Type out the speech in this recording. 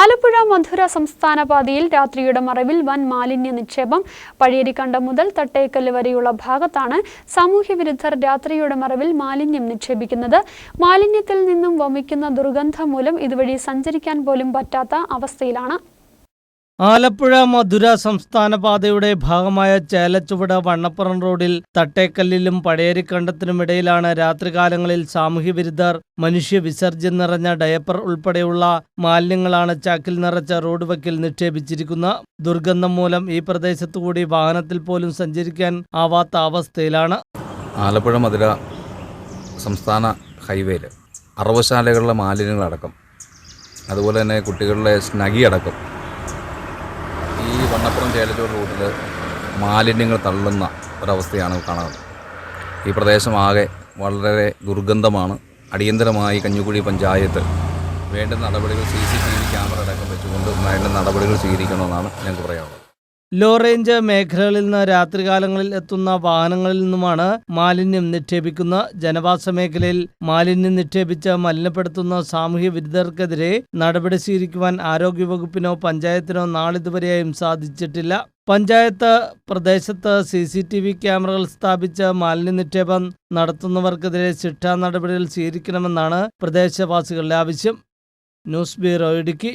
ആലപ്പുഴ മധുര സംസ്ഥാന പാതയിൽ രാത്രിയുടെ മറവിൽ വൻ മാലിന്യ നിക്ഷേപം. പഴയരിക്കണ്ടം മുതൽ തട്ടേക്കല്ല് വരെയുള്ള ഭാഗത്താണ് സാമൂഹ്യ വിരുദ്ധർ രാത്രിയുടെ മറവിൽ മാലിന്യം നിക്ഷേപിക്കുന്നത്. മാലിന്യത്തിൽ നിന്നും വമിക്കുന്ന ദുർഗന്ധം മൂലം ഇതുവഴി സഞ്ചരിക്കാൻ പോലും പറ്റാത്ത അവസ്ഥയിലാണ് ആലപ്പുഴ മധുര സംസ്ഥാന പാതയുടെ ഭാഗമായ ചേലച്ചുവട് വണ്ണപ്പുറം റോഡിൽ തട്ടേക്കല്ലിലും പഴയരിക്കണ്ടത്തിനുമിടയിലാണ് രാത്രികാലങ്ങളിൽ സാമൂഹ്യവിരുദ്ധർ മനുഷ്യ വിസർജ്യം നിറഞ്ഞ ഡയപ്പർ ഉൾപ്പെടെയുള്ള മാലിന്യങ്ങളാണ് ചാക്കിൽ നിറച്ച റോഡ് വക്കിൽ നിക്ഷേപിച്ചിരിക്കുന്ന ദുർഗന്ധം മൂലം ഈ പ്രദേശത്തുകൂടി വാഹനത്തിൽ പോലും സഞ്ചരിക്കാൻ ആവാത്ത അവസ്ഥയിലാണ്. ആലപ്പുഴ മധുര സംസ്ഥാന ഹൈവേയിൽ അറവശാലകളിലെ മാലിന്യങ്ങളടക്കം അതുപോലെ തന്നെ കുട്ടികളുടെ സ്നഗി അടക്കം വണ്ണപ്പുറം ചേലച്ചോട് റൂട്ടിൽ മാലിന്യങ്ങൾ തള്ളുന്ന ഒരവസ്ഥയാണ് കാണുന്നത് ഈ പ്രദേശം ആകെ വളരെ ദുർഗന്ധമാണ്. അടിയന്തരമായി കഞ്ഞിക്കുഴി പഞ്ചായത്ത് വേണ്ട നടപടികൾ C C T V camera അടക്കം വെച്ചുകൊണ്ട് വേണ്ട നടപടികൾ സ്വീകരിക്കണമെന്നാണ് ഞങ്ങൾക്ക് പറയാനുള്ളത്. ലോ റേഞ്ച് മേഖലകളിൽ നിന്ന് രാത്രികാലങ്ങളിൽ എത്തുന്ന വാഹനങ്ങളിൽ നിന്നുമാണ് മാലിന്യം നിക്ഷേപിക്കുന്ന ജനവാസ മേഖലയിൽ മാലിന്യം നിക്ഷേപിച്ച് മലിനപ്പെടുത്തുന്ന സാമൂഹ്യ വിരുദ്ധർക്കെതിരെ നടപടി സ്വീകരിക്കുവാൻ ആരോഗ്യവകുപ്പിനോ പഞ്ചായത്തിനോ നാളിതുവരെയായും സാധിച്ചിട്ടില്ല. പഞ്ചായത്ത് പ്രദേശത്ത് സി സി ടി വി ക്യാമറകൾ സ്ഥാപിച്ച് മാലിന്യ നിക്ഷേപം നടത്തുന്നവർക്കെതിരെ ശിക്ഷാ നടപടികൾ സ്വീകരിക്കണമെന്നാണ് പ്രദേശവാസികളുടെ ആവശ്യം. News bureau Idukki.